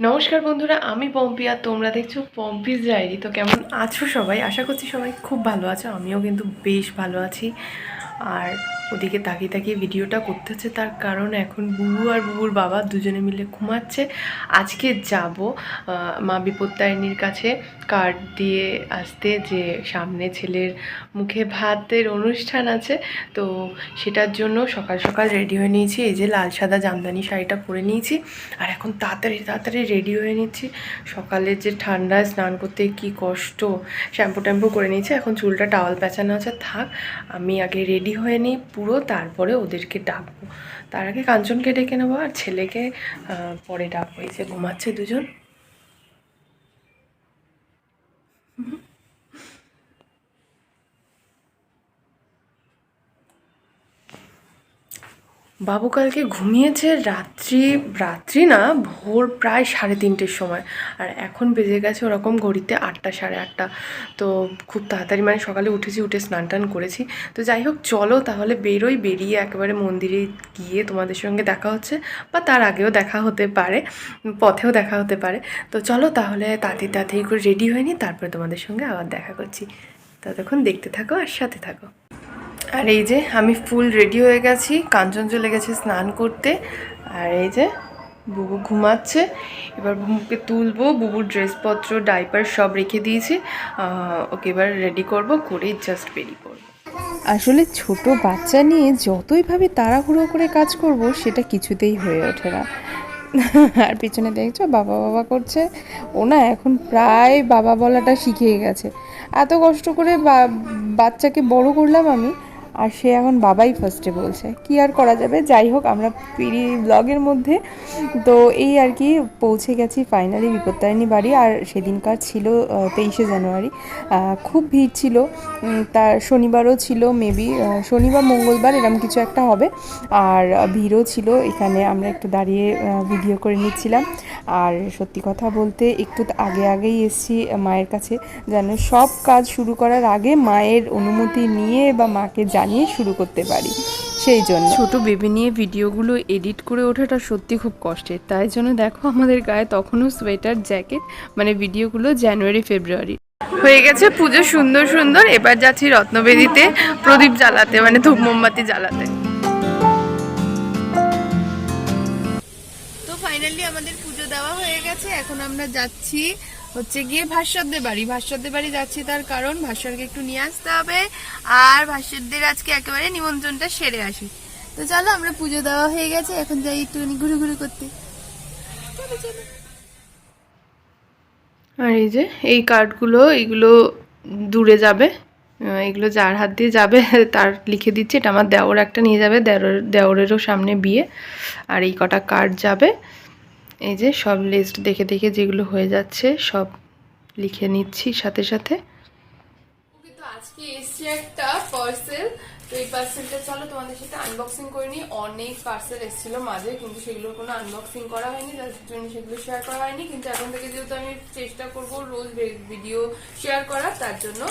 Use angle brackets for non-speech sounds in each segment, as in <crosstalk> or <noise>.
নমস্কার বন্ধুরা, আমি পম্পি আর তোমরা দেখছ পম্পিস ডায়েরি। তো কেমন আছো সবাই? আশা করছি সবাই খুব ভালো আছো, আমিও কিন্তু বেশ ভালো আছি। আর ওদিকে তাকিয়ে তাকিয়ে ভিডিওটা করতে হচ্ছে তার কারণ এখন বুবু আর বুবুর বাবা দুজনে মিলে ঘুমাচ্ছে। আজকে যাব মা বিপত্তারিণীর কাছে কার্ড দিয়ে আসতে যে সামনে ছেলের মুখে ভাতের অনুষ্ঠান আছে, তো সেটার জন্য সকাল সকাল রেডি হয়ে নিয়েছি। এই যে লাল সাদা জামদানি শাড়িটা পরে নিয়েছি আর এখন তাড়াতাড়ি তাড়াতাড়ি রেডি হয়ে নিচ্ছি। সকালের যে ঠান্ডায় স্নান করতে কি কষ্ট, শ্যাম্পু ট্যাম্পু করে নিয়েছি। এখন চুলটা টাওয়াল পেঁচানো আছে, থাক, আমি আগে রেডি হয়ে নিই পুরো, তারপরে ওদেরকে ডাকবো। তার আগে কাঞ্চনকে ডেকে নেব আর ছেলেকে পরে ডাকবো। এই যে ঘুমাচ্ছে দুজন। বাবু কালকে ঘুমিয়েছে রাত্রি রাত্রি না, ভোর প্রায় সাড়ে তিনটের সময়। আর এখন বেজে গেছে ওরকম ঘড়িতে আটটা, সাড়ে আটটা। তো খুব তাড়াতাড়ি মানে সকালে উঠেছি, উঠে স্নান টান করেছি। তো যাই হোক, চলো তাহলে বেরোই, বেরিয়ে একেবারে মন্দিরে গিয়ে তোমাদের সঙ্গে দেখা হচ্ছে, বা তার আগেও দেখা হতে পারে, পথেও দেখা হতে পারে। তো চলো তাহলে তাড়াতাড়ি তাড়াতাড়ি করে রেডি হয়ে নিই, তারপরে তোমাদের সঙ্গে আবার দেখা করছি। ততক্ষণ দেখতে থাকো আর সাথে থাকো। আর এই যে আমি ফুল রেডি হয়ে গেছি, কাঞ্চন চলে গেছে স্নান করতে। আর এই যে বুবু ঘুমাচ্ছে, এবার বুবুকে তুলবো, বুবুর ড্রেসপত্র ডাইপার সব রেখে দিয়েছি। ওকে এবার রেডি করব, করে জাস্ট বেরিয়ে পড়ব। আসলে ছোট বাচ্চা নিয়ে যতই ভাবে তাড়াহুড়ো করে কাজ করব, সেটা কিছুতেই হয়ে ওঠে না। আর পিছনে দেখছ, বাবা বাবা করছে। ও না এখন প্রায় বাবা বলাটা শিখে গেছে। এত কষ্ট করে বাচ্চাকে বড় করলাম আমি আর সে এখন বাবাই ফার্স্টে বলছে। কি আর করা যাবে? যাই হোক, আমরা পিড়ি ব্লগের মধ্যে। তো এই আর কি, পৌঁছে গেছি ফাইনালি বিপত্তারিণী বাড়ি। আর সেদিনকার ছিল তেইশে জানুয়ারি। খুব ভিড় ছিল। তার শনিবারও ছিল মেবি শনিবার, মঙ্গলবার এরকম কিছু একটা হবে। আর ভিড়ও ছিল, এখানে আমরা একটু দাঁড়িয়ে ভিডিও করে নিচ্ছিলাম। আর সত্যি কথা বলতে, একটু আগে আগেই এসছি মায়ের কাছে। যেন সব কাজ শুরু করার আগে মায়ের অনুমতি নিয়ে বা মাকে জানিয়ে শুরু করতে পারি। সেই জন্য। ছোট বেবি নিয়ে ভিডিওগুলো এডিট করে ওঠাটা সত্যি খুব কষ্টের। তাই জন্য দেখো আমাদের গায়ে তখনও সোয়েটার, জ্যাকেট মানে ভিডিওগুলো জানুয়ারি, ফেব্রুয়ারি। হয়ে গেছে পুজো সুন্দর সুন্দর। এবার যাচ্ছি রত্নবেদিতে প্রদীপ জ্বালাতে মানে ধূপ মোমবাতি জ্বালাতে। তো ফাইনালি আমাদের পুজো দেওয়া হয়ে গেছে। এখন আমরা যাচ্ছি হচ্ছে গিয়ে ভাস্বরদের বাড়ি। ভাস্বরদের বাড়ি যাচ্ছি তার কারণ ভাস্বরকে একটু নিয়ে আসতে হবে। আর ভাস্বরদের আজকে একেবারে নিমন্ত্রণটা সেরে আসি। তো চলো, আমরা পুজো দেওয়া হয়ে গেছে, এখন যাই একটুখানি ঘুরে ঘুরে করতে আর এই যে, এই কার্ডগুলো, এইগুলো দূরে যাবে। এগুলো যার হাত দিয়ে যাবে, <laughs> তার লিখে দিচ্ছি, এটা আমার দেওর একটা নিয়ে যাবে দেওর দেওরেরও সামনে বিয়ে। আর এই কটা কার্ড যাবে। এই যে সব লিস্ট দেখে দেখে যেগুলো হয়ে যাচ্ছে, সব লিখে নিচ্ছি সাথে সাথে। তো আজকে একটা পার্সেল তো এই পার্সেলটা চলো তোমাদের সাথে আনবক্সিং করে নিই। অনেক পার্সেল মাঝে, কিন্তু সেগুলোর কোনো আনবক্সিং করা হয়নি। সেগুলো শেয়ার করা হয়নি। কিন্তু এখন থেকে যেহেতু আমি চেষ্টা করব রোজ ভিডিও শেয়ার করার, তার জন্য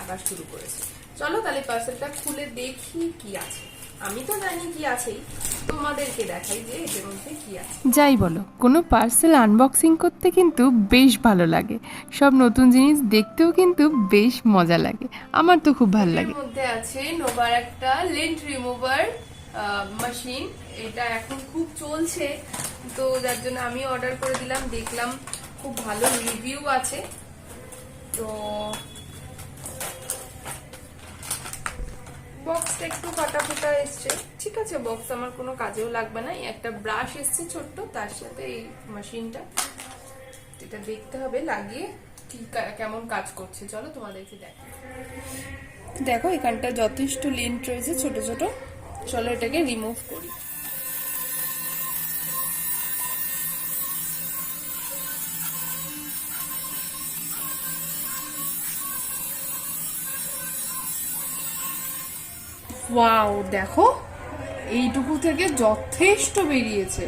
আবার শুরু করেছি। চলো তাহলে পার্সেলটা খুলে দেখি কি আছে। আমি তো জানি কি আছেই তোমাদেরকে দেখাই যে এটার মধ্যে কি আছে। যাই বলো কোনো পার্সেল আনবক্সিং করতে কিন্তু বেশ ভালো লাগে। সব নতুন জিনিস দেখতেও কিন্তু বেশ মজা লাগে। আমার তো খুব ভালো লাগে। এর মধ্যে আছে নোভার একটা লেন্ট রিমুভার মেশিন এটা এখন খুব চলছে। তো যার জন্য আমি অর্ডার করে দিলাম দেখলাম খুব ভালো রিভিউ আছে। তো বক্সটা একটু ফাটা ফুটা এসছে। ঠিক আছে বক্স আমার কোনো কাজেও লাগবে না। একটা ব্রাশ এসছে ছোট্ট, তার সাথে এই মেশিনটা এটা দেখতে হবে, লাগিয়ে ঠিক কেমন কাজ করছে। চলো তোমাদেরকে দেখো দেখো, এখানটা যথেষ্ট লিন্ট রয়েছে ছোট ছোট। চলো এটাকে রিমুভ করি। ওয়াও, দেখো, এইটুকু থেকে যথেষ্ট বেরিয়েছে।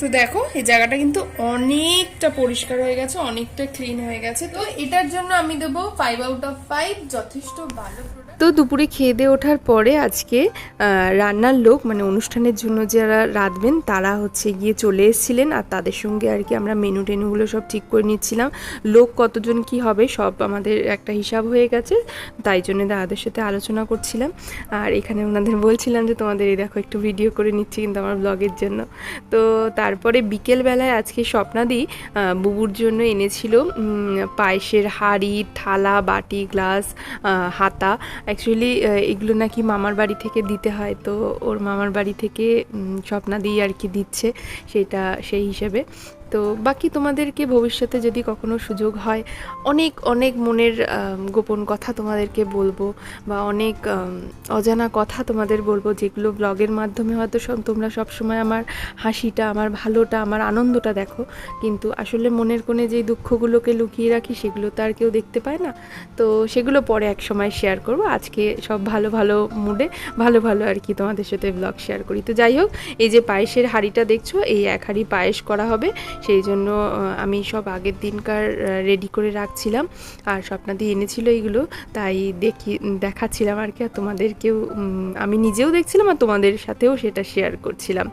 তো দেখো, এই জায়গাটা কিন্তু অনেকটা পরিষ্কার হয়ে গেছে, অনেকটা ক্লিন হয়ে গেছে। তো এটার জন্য আমি দেবো ফাইভ আউট অফ ফাইভ যথেষ্ট ভালো তো দুপুরে খেয়ে দিয়ে ওঠার পরে আজকে রান্নার লোক মানে অনুষ্ঠানের জন্য যারা রাঁধবেন, তারা হচ্ছে গিয়ে চলে এসেছিলেন আর তাদের সঙ্গে আর কি আমরা মেনু টেনুগুলো সব ঠিক করে নিচ্ছিলাম। লোক কতজন কি হবে সব আমাদের একটা হিসাব হয়ে গেছে, তাই জন্য দাদাদের সাথে আলোচনা করছিলাম। আর এখানে ওনাদের বলছিলাম যে, তোমাদের এই দেখো একটু ভিডিও করে নিচ্ছি কিন্তু আমার ব্লগের জন্য। তো তারপরে বিকেলবেলায় আজকে স্বপ্নাদি বুবুর জন্য এনেছিল পায়েসের হাঁড়ি, থালা, বাটি, গ্লাস হাতা। অ্যাকচুয়ালি এগুলো নাকি মামার বাড়ি থেকে দিতে হয়। তো ওর মামার বাড়ি থেকে স্বপ্না স্বপ্নাদি আর কি দিচ্ছে সেটা সেই হিসেবে। তো বাকি তোমাদেরকে ভবিষ্যতে যদি কখনো সুযোগ হয়, অনেক অনেক মনের গোপন কথা তোমাদেরকে বলব বা অনেক অজানা কথা তোমাদের বলব যেগুলো ব্লগের মাধ্যমে হয়তো সব, তোমরা সবসময় আমার হাসিটা, আমার ভালোটা, আমার আনন্দটা দেখো। কিন্তু আসলে মনের কোণে যে দুঃখগুলোকে লুকিয়ে রাখি সেগুলো তো আর কেউ দেখতে পায় না। তো সেগুলো পরে এক সময় শেয়ার করব। আজকে সব ভালো ভালো মুডে ভালো ভালো আর কি তোমাদের সাথে ব্লগ শেয়ার করি। তো যাই হোক, এই যে পায়েসের হাঁড়িটা দেখছ, এই এক হাঁড়ি পায়েস করা হবে। সেই জন্য আমি সব আগের দিনকার রেডি করে রাখছিলাম। আর স্বপ্নাদি এনেছিল এইগুলো তাই দেখি দেখাচ্ছিলাম আর কি। আর তোমাদেরকেও আমি নিজেও দেখছিলাম আর তোমাদের সাথেও সেটা শেয়ার করছিলাম।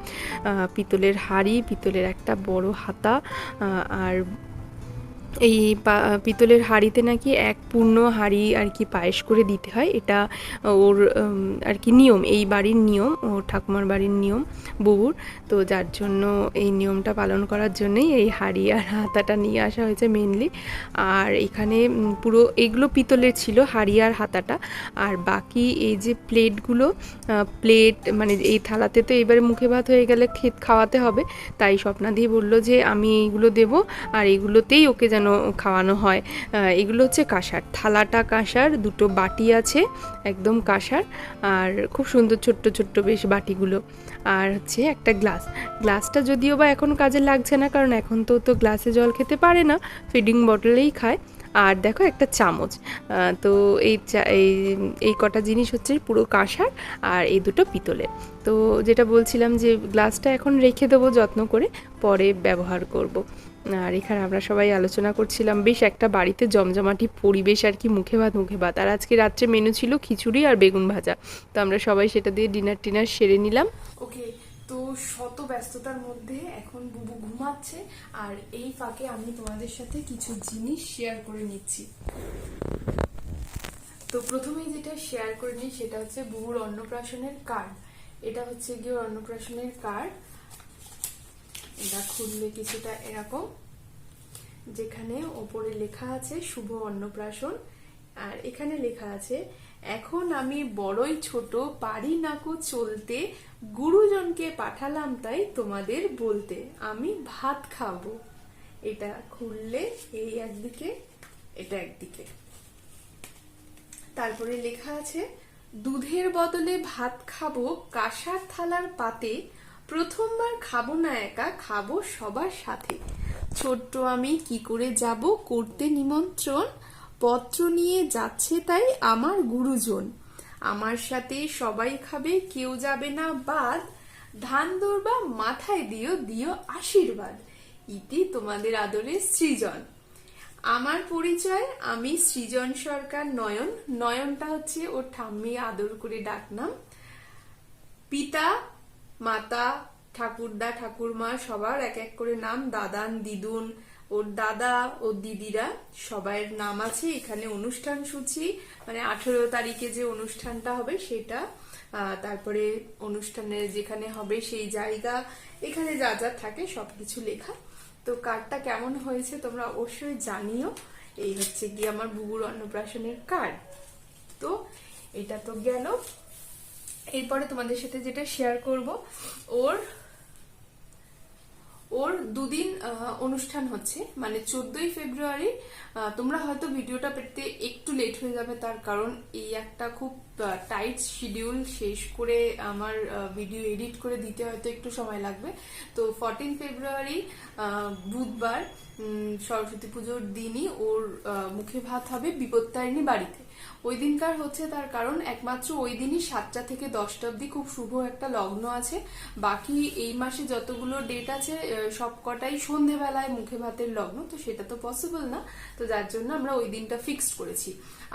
পিতলের হাড়ি, পিতলের একটা বড় হাতা আর এই পিতলের হাঁড়িতে নাকি এক পূর্ণ হাঁড়ি আর কি পায়েস করে দিতে হয়। এটা ওর আর কি নিয়ম, এই বাড়ির নিয়ম, ও ঠাকুমার বাড়ির নিয়ম বুবুর তো যার জন্য এই নিয়মটা পালন করার জন্যই এই হাঁড়ি আর হাতাটা নিয়ে আসা হয়েছে মেনলি আর এখানে পুরো এগুলো পিতলের ছিল, হাঁড়ি আর হাতাটা। আর বাকি এই যে প্লেটগুলো প্লেট মানে এই থালাতে তো এবারে মুখে ভাত হয়ে গেলে খেত খাওয়াতে হবে। তাই স্বপ্নাদি বলল যে, আমি এইগুলো দেব, আর এগুলোতেই ওকে খাওয়ানো হয়। এগুলো হচ্ছে কাঁসার। থালাটা কাঁসার, দুটো বাটি আছে, একদম কাঁসার, আর খুব সুন্দর ছোট্ট ছোট্ট বেশ বাটিগুলো। আর হচ্ছে একটা গ্লাস। গ্লাসটা যদিও বা এখন কাজে লাগছে না, কারণ এখন তো তো গ্লাসে জল খেতে পারে না, ফিডিং বটলেই খায়। আর দেখো একটা চামচ। তো এই এই কটা জিনিস হচ্ছে পুরো কাঁসার আর এই দুটো পিতলের তো যেটা বলছিলাম যে গ্লাসটা এখন রেখে দেবো যত্ন করে, পরে ব্যবহার করব। আর এখানে আমরা সবাই আলোচনা করছিলাম, বেশ একটা বাড়িতে জমজমাটি পরিবেশ আর কি, মুখে ভাত মুখে ভাত। আর আজকে রাত্রে মেনু ছিল খিচুড়ি আর বেগুন ভাজা। তো আমরা সবাই সেটা দিয়ে ডিনার টিনার সেরে নিলাম। ওকে, তো শত ব্যস্ততার মধ্যে এখন বুবু ঘুমাচ্ছে আর এই ফাঁকে আমি তোমাদের সাথে কিছু জিনিস শেয়ার করে নিচ্ছি। তো প্রথমেই যেটা শেয়ার করে নিই সেটা হচ্ছে বুবুর অন্নপ্রাশনের কার্ড এটা হচ্ছে গিয়ে অন্নপ্রাশনের কার্ড এটা খুললে কিছুটা এরকম, যেখানে ওপরে লেখা আছে শুভ অন্নপ্রাশন, আর এখানে লেখা আছে, এখন আমি বড়ই ছোট, পারি নাকো চলতে, গুরুজনকে পাঠালাম তাই তোমাদের বলতে, আমি ভাত খাব। এটা খুললে এই একদিকে, এটা একদিকে। তারপরে লেখা আছে, দুধের বদলে ভাত খাব, কাঁসার থালার পাতে প্রথমবার খাব না একা, খাব সবার সাথে। ছোট্ট আমি কি করে যাব করতে নিমন্ত্রণ? পত্র নিয়ে যাচ্ছে তাই আমার গুরুজন। আমার সাথে সবাই খাবে, কেউ যাবে না বাদ। ধান দৌড়বা মাথায় দিও দিও আশীর্বাদ। ইতি তোমাদের আদরে সৃজন। আমার পরিচয়, আমি সৃজন সরকার নয়ন। নয়নটা হচ্ছে ওর ঠাম্মি আদর করে ডাকনাম। পিতা মাতা, ঠাকুরদা, ঠাকুরমা সবার এক এক করে নাম, দাদান, দিদুন, ওর দাদা ও দিদিরা সবাইয়ের নাম আছে। এখানে অনুষ্ঠান সূচি মানে আঠেরো তারিখে যে অনুষ্ঠানটা হবে সেটা তারপরে অনুষ্ঠানের যেখানে হবে সেই জায়গা, এখানে যা যা থাকে সবকিছু লেখা। তো কার্ডটা কেমন হয়েছে তোমরা অবশ্যই জানিও। এই হচ্ছে গিয়ে আমার বুবুর অন্নপ্রাশনের কার্ড। তো এটা তো গেল। এরপরে তোমাদের সাথে যেটা শেয়ার করব, ওর ওর দুদিন অনুষ্ঠান হচ্ছে। মানে চোদ্দই ফেব্রুয়ারি তোমরা হয়তো ভিডিওটা পেতে একটু লেট হয়ে যাবে তার কারণ এই একটা খুব টাইট শিডিউল শেষ করে আমার ভিডিও এডিট করে দিতে হয়তো একটু সময় লাগবে। তো ফোরটিন ফেব্রুয়ারি বুধবার সরস্বতী পুজোর দিনই ওর মুখে ভাত হবে বিপত্তারিণী বাড়িতে। ওই দিনকার হচ্ছে তার কারণ, একমাত্র ওই দিনই সাতটা থেকে দশটা অবধি খুব শুভ একটা লগ্ন আছে। বাকি এই মাসে যতগুলো ডেট আছে সবকটাই সন্ধেবেলায় মুখে ভাতের লগ্ন, তো সেটা তো পসিবল না। তো যার জন্য আমরা ওই দিনটা ফিক্সড করেছি।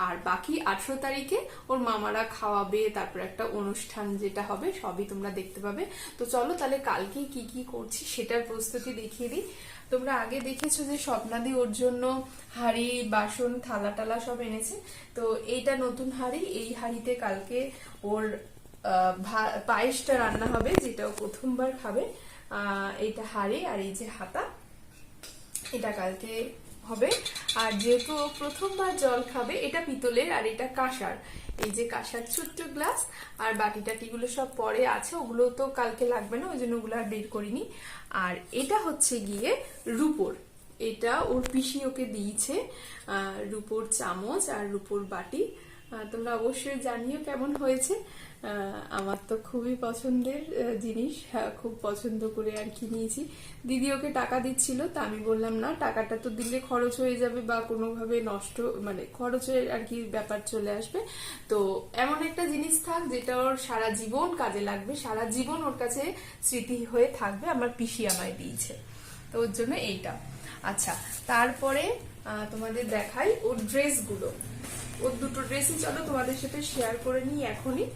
আর বাকি আঠেরো তারিখে ওর মামারা খাওয়াবে, তারপর একটা অনুষ্ঠান যেটা হবে, সবই তোমরা দেখতে পাবে। তো চলো তাহলে কালকে কি কি করছি সেটার প্রস্তুতি দেখিয়ে দিই। তোমরা আগে দেখেছ যে স্বপ্নাদি ওর জন্য হাড়ি, বাসন, থালা টালা সব এনেছে। তো এইটা নতুন হাড়ি, এই হাড়িতে কালকে ওর পায়েসটা রান্না হবে, যেটা প্রথমবার খাবে। এইটা হাড়ি আর এই যে হাতা, এটা কালকে হবে। আর যেহেতু প্রথমবার জল খাবে, এটা পিতলের আর এটা কাঁসার। এই যে কাঁসার ছোট্ট গ্লাস, আর বাটি টাটিগুলো সব পরে আছে ওগুলো তো কালকে লাগবে না ওই জন্য ওগুলো আর বের করিনি। আর এটা হচ্ছে গিয়ে রুপোর। এটা ওর পিসি ওকে দিয়েছে রুপোর চামচ আর রুপোর বাটি। তোমরা অবশ্যই জানিও কেমন হয়েছে। আমার তো খুবই পছন্দের জিনিস। হ্যাঁ, খুব পছন্দ করে আর কি নিয়েছি। দিদি ওকে টাকা দিচ্ছিল তা আমি বললাম না টাকাটা তো দিলে খরচ হয়ে যাবে বা কোনোভাবে নষ্ট মানে খরচের আর কি ব্যাপার চলে আসবে। তো এমন একটা জিনিস থাক যেটা ওর সারা জীবন কাজে লাগবে সারা জীবন ওর কাছে স্মৃতি হয়ে থাকবে আমার পিসি আমায় দিয়েছে। তো ওর জন্য এইটা। আচ্ছা তারপরে তোমাদের দেখাই ওর ড্রেসগুলো ওর দুটো ড্রেসই চলো তোমাদের সাথে শেয়ার করে নিই এখনই।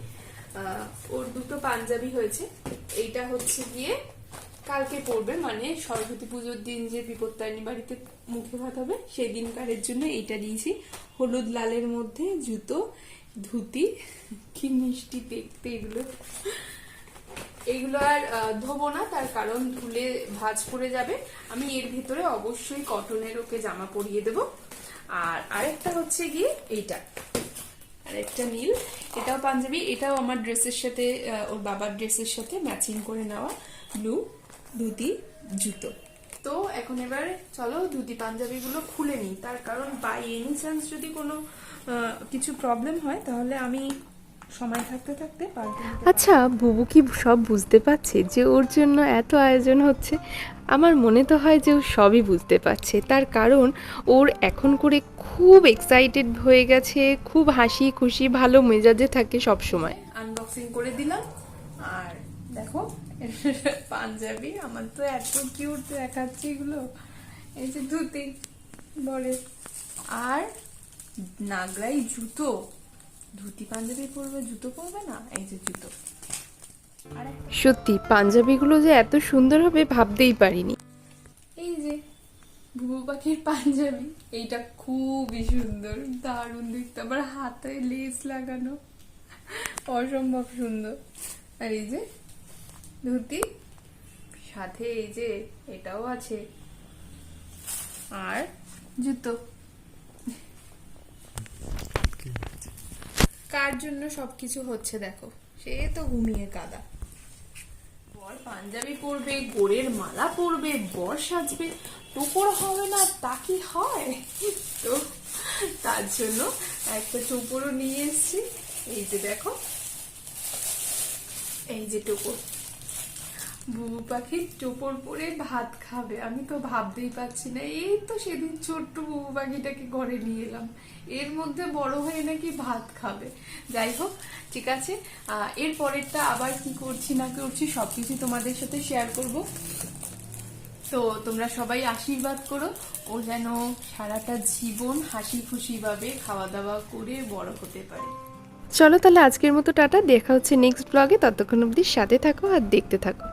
ওর দুটো পাঞ্জাবি হয়েছে। এইটা হচ্ছে গিয়ে কালকে পড়বে মানে সরস্বতী পুজোর দিন যে বিপত্তারিণী বাড়িতে মুখে ভাত হবে সেই দিনকারের জন্য এইটা দিয়েছি। হলুদ লালের মধ্যে জুতো, ধুতি, কি মিষ্টি দেখতে এগুলো এইগুলো আর ধোবো না, তার কারণ ধুলে ভাঁজ পড়ে যাবে। আমি এর ভিতরে অবশ্যই কটনের ওকে জামা পরিয়ে দেব। আর আরেকটা হচ্ছে গিয়ে এইটা। আরেকটা নীল এটাও পাঞ্জাবি, এটাও আমার ড্রেসের সাথে ওর বাবার ড্রেসের সাথে ম্যাচিং করে নেওয়া ব্লু ধুতি, জুতো। তো এখন এবার চলো ধুতি পাঞ্জাবিগুলো খুলে নিই। তার কারণ বাই এনি চান্স যদি কোনো কিছু প্রবলেম হয়, তাহলে আমি সময় থাকতে থাকতে আচ্ছা বুবু কি সব বুঝতে পারছে যে ওর জন্য এত আয়োজন হচ্ছে? আমার মনে তো হয় যে ও সবই বুঝতে পারছে। তার কারণ ওর এখন করে খুব এক্সাইটেড হয়ে গেছে, খুব হাসি খুশি, ভালো মেজাজে থাকে সব সময় আনবক্সিং করে দিলাম। আর দেখো, পাঞ্জাবি, আমার তো এত কিউট দেখাচ্ছে এগুলো। এই যে ধুতি, বলে। আর নাগরাই জুতো। ধুতি পাঞ্জাবি পরবে, জুতো পরবে না? এই যে জুতো। সত্যি পাঞ্জাবিগুলো যে এত সুন্দর হবে ভাবতেই পারিনি। এই যে ভুবু পাখির পাঞ্জাবি এইটা খুবই সুন্দর দারুণ দেখতে আবার হাতে লেস লাগানো অসম্ভব সুন্দর। আর এই যে ধুতি সাথে এই যে এটাও আছে। আর জুতো। কার জন্য সবকিছু হচ্ছে দেখো। সে তো ঘুমিয়ে কাদা। বর পাঞ্জাবি পরবে গোড়ের মালা পরবে, বর সাজবে টুকর হবে না তা কি হয়? তো তার জন্য একটা টোপরও নিয়ে এসছি। এই যে দেখো, এই যে টোপর। বুবু পাখি টোপর পরে ভাত খাবে। আমি তো ভাবতেই পারছি না। এই তো সেদিন ছোট্ট বুবু পাখিটাকে ঘরে নিয়ে এলাম। এর মধ্যে বড় হয়ে নাকি ভাত খাবে। যাই হোক, ঠিক আছে। এর পরেরটা আবার কি করছি না করছি সবকিছু তোমাদের সাথে শেয়ার করব। তো তোমরা সবাই আশীর্বাদ করো। ও যেন সারাটা জীবন হাসি খুশি ভাবে খাওয়া দাওয়া করে বড় হতে পারে। চলো তাহলে আজকের মতো টাটা। দেখা হচ্ছে নেক্সট ব্লগে ততক্ষণ অবধি সাথে থাকো আর দেখতে থাকো।